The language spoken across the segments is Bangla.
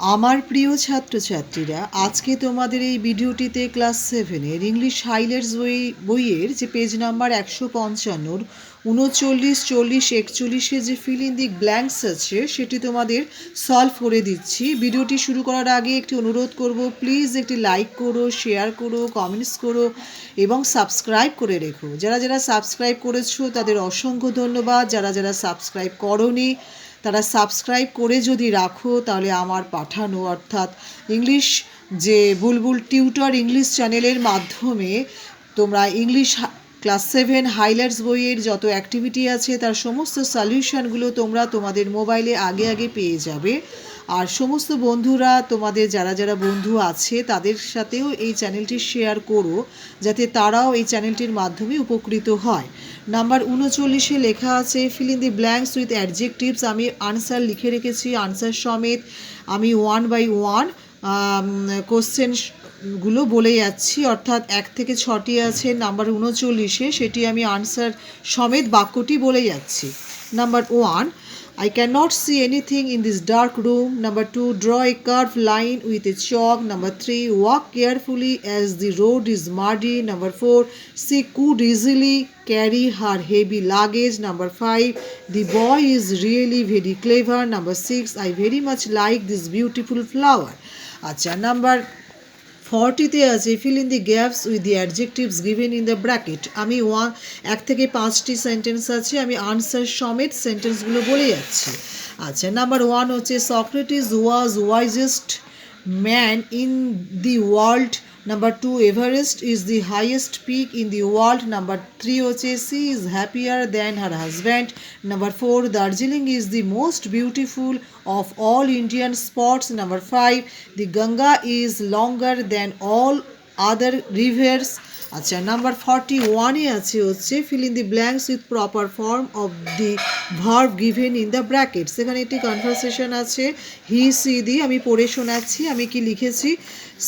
আমার প্রিয় ছাত্রছাত্রীরা, আজকে তোমাদের এই ভিডিওটিতে ক্লাস সেভেনের ইংলিশ হাইলাইটস বই, বইয়ের যে পেজ নাম্বার একশো পঞ্চান্নর উনচল্লিশ, চল্লিশ, একচল্লিশে যে ফিল ইন দি ব্ল্যাঙ্কস আছে, সেটি তোমাদের সলভ করে দিচ্ছি। ভিডিওটি শুরু করার আগে একটি অনুরোধ করব প্লিজ একটি লাইক করো শেয়ার করো কমেন্টস করো এবং সাবস্ক্রাইব করে রেখো। যারা যারা সাবস্ক্রাইব করেছ, তাদের অসংখ্য ধন্যবাদ। যারা যারা সাবস্ক্রাইব করনি তারা সাবস্ক্রাইব করে যদি রাখো, তাহলে আমার পাঠানো, অর্থাৎ ইংলিশ যে বুলবুল টিউটর ইংলিশ চ্যানেলের মাধ্যমে তোমরা ইংলিশ ক্লাস সেভেন হাইলাইটস বইয়ের যত অ্যাক্টিভিটি আছে, তার সমস্ত সলিউশনগুলো তোমরা তোমাদের মোবাইলে আগে আগে পেয়ে যাবে। আর সমস্ত বন্ধুরা, তোমাদের যারা যারা বন্ধু আছে, তাদের সাথেও এই চ্যানেলটি শেয়ার করো, যাতে তারাও এই চ্যানেলটির মাধ্যমে উপকৃত হয়। নাম্বার উনচল্লিশে লেখা আছে fill in the blanks with adjectives আমি আনসার লিখে রেখেছি আনসার সমেত আমি ওয়ান বাই ওয়ান কোশ্চেন গুলো বলে যাচ্ছি। অর্থাৎ এক থেকে ছটি আছে নাম্বার উনচল্লিশে সেটি আমি আনসার সমেত বাক্যটি বলে যাচ্ছি। Number one I can not see anything in this dark room number two draw a curve line with a chalk number three walk carefully as the road is muddy number four she could easily carry her heavy luggage number five the boy is really very clever number six I very much like this beautiful flower আচ্ছা নাম্বার ফর্টিতে আছে fill in the gaps with the adjectives given in the bracket আমি ওয়ান এক থেকে পাঁচটি সেন্টেন্স আছে, আমি আনসার সমেত সেন্টেন্সগুলো বলে যাচ্ছি। আচ্ছা নাম্বার ওয়ান হচ্ছে Socrates was wisest man in the world Number two Everest is the highest peak in the world number three হচ্ছে she is happier than her husband number four Darjeeling is the most beautiful of all Indian spots. Number five, the Ganga is longer than all other rivers. আচ্ছা নাম্বার ফর্টি ওয়ানে আছে হচ্ছে fill in the blanks with proper form of the verb given in the brackets এখানে একটি কনভারসেশন আছে হি সি দি আমি পড়ে শোনাচ্ছি আমি কি লিখেছি?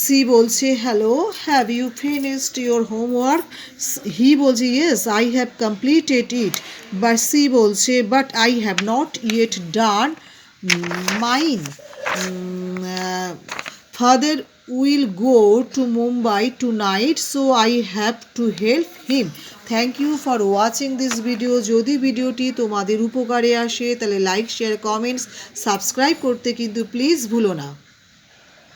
সি বলছে hello have you finished your homework he বলছে yes I have completed it but she বলছে but I have not yet done uh, father will go to Mumbai tonight, so I have to help him thank you for watching this video যদি ভিডিওটি তোমাদের উপকারে আসে তাহলে লাইক শেয়ার কমেন্টস সাবস্ক্রাইব করতে কিন্তু প্লিজ ভুলো না